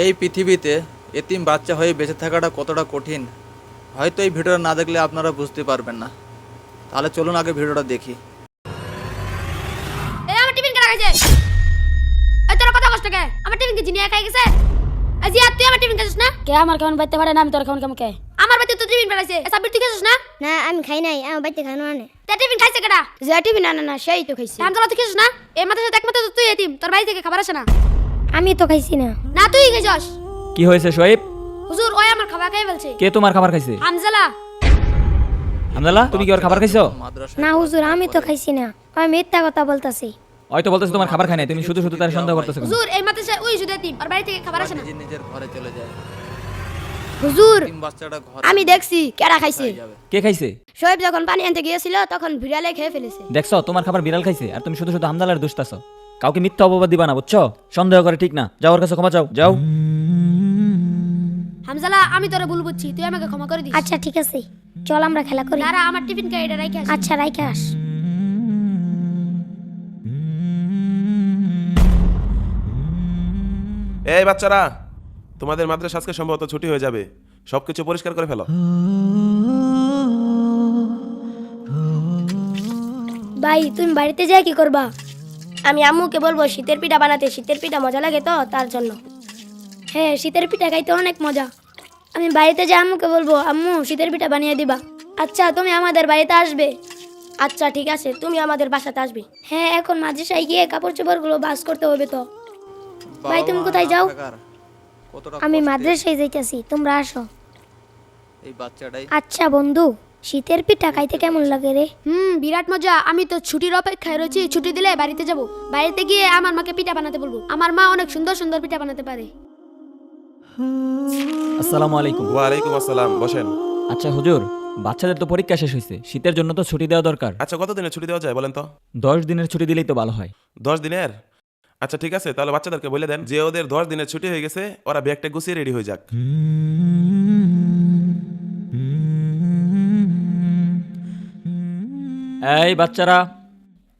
এই পৃথিবীতে এতিম বাচ্চা হয়ে বেঁচে থাকাটা কতটা কঠিন হয়তো এই ভিডিওটা না দেখলে আপনারা বুঝতে পারবেন না। তাহলে চলুন আগে ভিডিওটা দেখি। এই আমার টিফিন কেনা গেছে এই তোর কথা কষ্ট কে? আমার টিফিন কি জিনিয়া খাই গেছে? আর তুই আমার টিফিন খাইছিস না? কে আমার কেমন বাইতে পারে না আমি তোর কেমন কেমন কে? আমার তো টিফিন বেড়াইছে সাবির তুই খাইছিস না? না আমি খাই নাই আমার খানো তে টিফিন খাইছে কেডা? যে টিভি না না না সেই তো খাইছি। খাইছিস না? এই মাথার সাথে একমাত্র তুই এতিম তোর বাড়ি থেকে খাবার আসে না। আমি তো খাইছি না। না তুই খাইছস? কি হয়েছে শোয়েব হুজুর ওই আমার খাবার খাই ফেলছে। কে তোমার খাবার খাইছে? হামজালা। হামদাল্লাহ তুমি কি ওর খাবার খাইছো? না হুজুর আমি তো খাইছি না। আমি মিথ্যা কথা বলতাছি। হয়তো বলতেছে তোমার খাবার খাই নাই তুমি শুধু শুধু তার সন্দেহ করতেছো হুজুর এই মাথার সাথে ওই শুধু এতিম ওর বাড়ি থেকে খাবার আসে না। নিজের নিজের ঘরে চলে যায়। হুজুর আমি দেখছি কেডা খাইছে। কে খাইছে? শোয়েব যখন পানি আনতে গিয়েছিল তখন বিড়ালে খেয়ে ফেলেছে। দেখছ তোমার খাবার বিড়াল খাইছে আর তুমি শুধু শুধু হামদালার দুষ্টাছো কাউকে মিথ্যা অপবাদ দিবা না বুঝছ? সন্দেহ করে ঠিক না। যাও ওর কাছে ক্ষমা চাও যাও। হামজালা আমি তোরে ভুল বুঝছি তুই আমাকে ক্ষমা করে দিস। আচ্ছা ঠিক আছে। চল আমরা খেলা করি। দাঁড়া আমার টিফিন এটা রাইখে আসি। আচ্ছা রাইখে আস। এই বাচ্চারা তোমাদের মাদ্রাসা আজকে সম্ভবত ছুটি হয়ে যাবে। সবকিছু পরিষ্কার করে ফেলো। ভাই তুমি বাড়িতে যাই কি করবা? আমি আম্মুকে বলব শীতের পিঠা বানাতে শীতের পিঠা মজা লাগে তো তার জন্য। হ্যাঁ শীতের পিঠা খাইতে অনেক মজা। আমি বাড়িতে যাই আম্মুকে বলব আম্মু শীতের পিঠা বানিয়ে দিবা। আচ্ছা তুমি আমাদের বাড়িতে আসবে? আচ্ছা ঠিক আছে তুমি আমাদের বাসাতে আসবে। হ্যাঁ এখন মাদ্রাসায় গিয়ে কাপড় চোপড়গুলো বাস করতে হবে তো। ভাই, তুমি কোথায় যাও? আমি মাদ্রাসায় যাইতেছি তোমরা আসো। এই বাচ্চাটাই। আচ্ছা বন্ধু। শীতের পিঠা খাইতে কেমন লাগে রে? হুম বিরাট মজা। আমি তো ছুটির অপেক্ষায় রয়েছি। ছুটি দিলে বাড়িতে যাব। বাড়িতে গিয়ে আমার মাকে পিঠা বানাতে বলব। আমার মা অনেক সুন্দর সুন্দর পিঠা বানাতে পারে। আসসালামু আলাইকুম। ওয়ালাইকুম আসসালাম। বসেন। আচ্ছা হুজুর বাচ্চাদের তো পরীক্ষা শেষ হয়েছে শীতের জন্য তো ছুটি দেওয়া দরকার। আচ্ছা কত দিনের ছুটি দেওয়া যায় বলেন তো? দশ দিনের ছুটি দিলেই তো ভালো হয়। দশ দিনের? আচ্ছা ঠিক আছে। তাহলে বাচ্চাদেরকে বলে দেন যে ওদের দশ দিনের ছুটি হয়ে গেছে ওরা ব্যাগটা গুছিয়ে রেডি হয়ে যাক। এই বাচ্চারা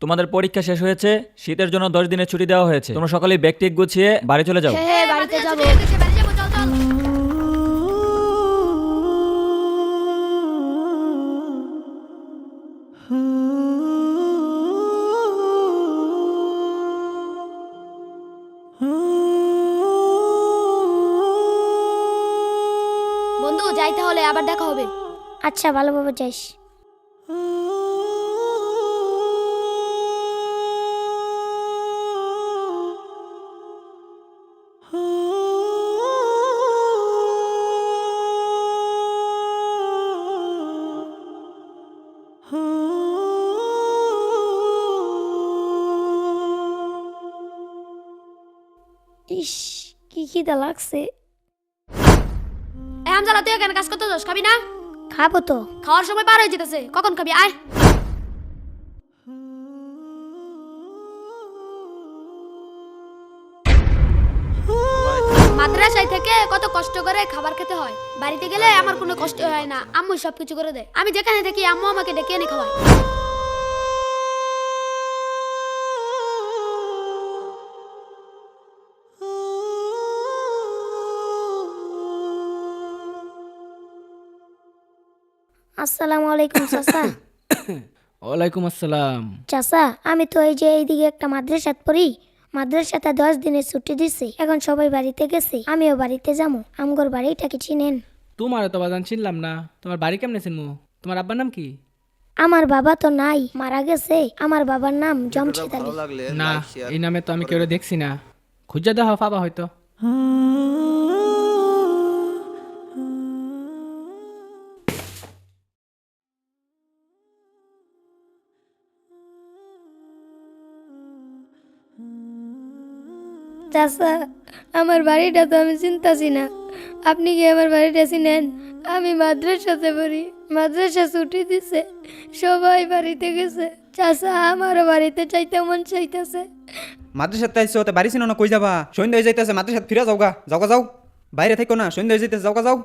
তোমাদের পরীক্ষা শেষ হয়েছে শীতের জন্য দশ দিনের ছুটি দেওয়া হয়েছে। তোমরা সকালে ব্যাগ টেক গুছিয়ে বাড়ি চলে যাও। হ্যাঁ বাড়িতে যাব। বন্ধু যাইতে হলে আবার দেখা হবে। আচ্ছা ভালোভাবে যাইস। ইস কি খিদা লাগছে? তুই এখানে কাজ করতে যাস খাবি না? খাব তো। খাওয়ার সময় পার হয়ে যেতেছে। কখন খাবি আয়। মাদ্রাসায় থেকে কত কষ্ট করে খাবার খেতে হয়। বাড়িতে গেলে আমার কোনো কষ্ট হয় না। আম্মু সবকিছু করে দেয়। আমি যেখানে থাকি আম্মু আমাকে ডেকে এনে খাওয়ায়। আসসালামু আলাইকুম চাচা ওয়ালাইকুম আসসালাম চাচা আমি তো এই যে এইদিকে একটা মাদ্রাসাত পড়ি। মাদ্রাসাতে দশ দিনের ছুটি দিছে। এখন সবাই বাড়িতে গেছে। আমিও বাড়িতে যাব আমগর বাড়িটা কি চিনেন? তোমার তো বাজান চিনলাম না। তোমার বাড়ি কেমনে চিনমু? তোমার আব্বার নাম কি? আমার বাবা তো নাই মারা গেছে। আমার বাবার নাম জমশেদ আলী। না এই নামে তো আমি কেউ দেখছি না। খুঁজা দেওয়া পাবা হয়তো। চাচা আমার বাড়িটা তো আমি চিন্তাছি না। আপনি কি আমার বাড়িটা চিনেন? আমি মাদ্রাসাতে পড়ি মাদ্রাসা ছুটি দিছে সবাই বাড়িতে গেছে। চাচা আমার বাড়িতে চাইতে মন চাইতেছে। মাদ্রাসাতে আইসো তে বাড়ি চিনো না কই যাবা? সন্ধ্যা হয়ে যাইতেছে মাদ্রাসাত ফিরে যাওগা যাওগা যাও। বাইরে থাকো না সন্ধ্যা হয়ে যাইতেছে যাওগা যাও।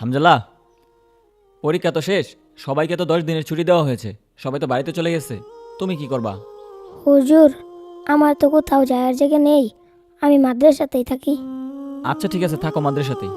হামজালা পরীক্ষা তো শেষ সবাইকে তো দশ দিনের ছুটি দেওয়া হয়েছে সবাই তো বাড়িতে চলে গেছে তুমি কি করবা? হুজুর আমার তো কোথাও যাওয়ার জায়গা নেই আমি মাদ্রাসাতেই থাকি। আচ্ছা ঠিক আছে থাকো মাদ্রাসাতেই।